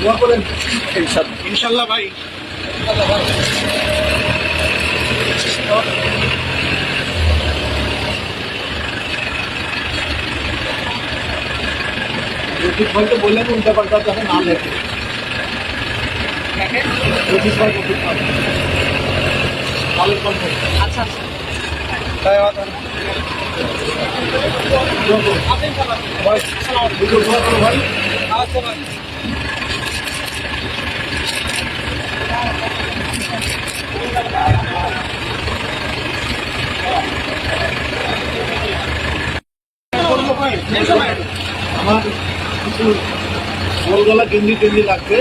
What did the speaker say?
দোয়া করেন। ইনশাল্লাহ ভাই। রফিক ভাইকে বললেন উল্টা পাল্টা যাতে না লেখে রফিক ভাই রফিক ভাই। ভালোর কণ্ঠ আচ্ছা। আচ্ছা ভাই দুটো দোয়া করো ভাই আচ্ছা ভাই করব ভাই আমার কিছু গোলগলা গেঞ্জি টেঞ্জি লাগবে।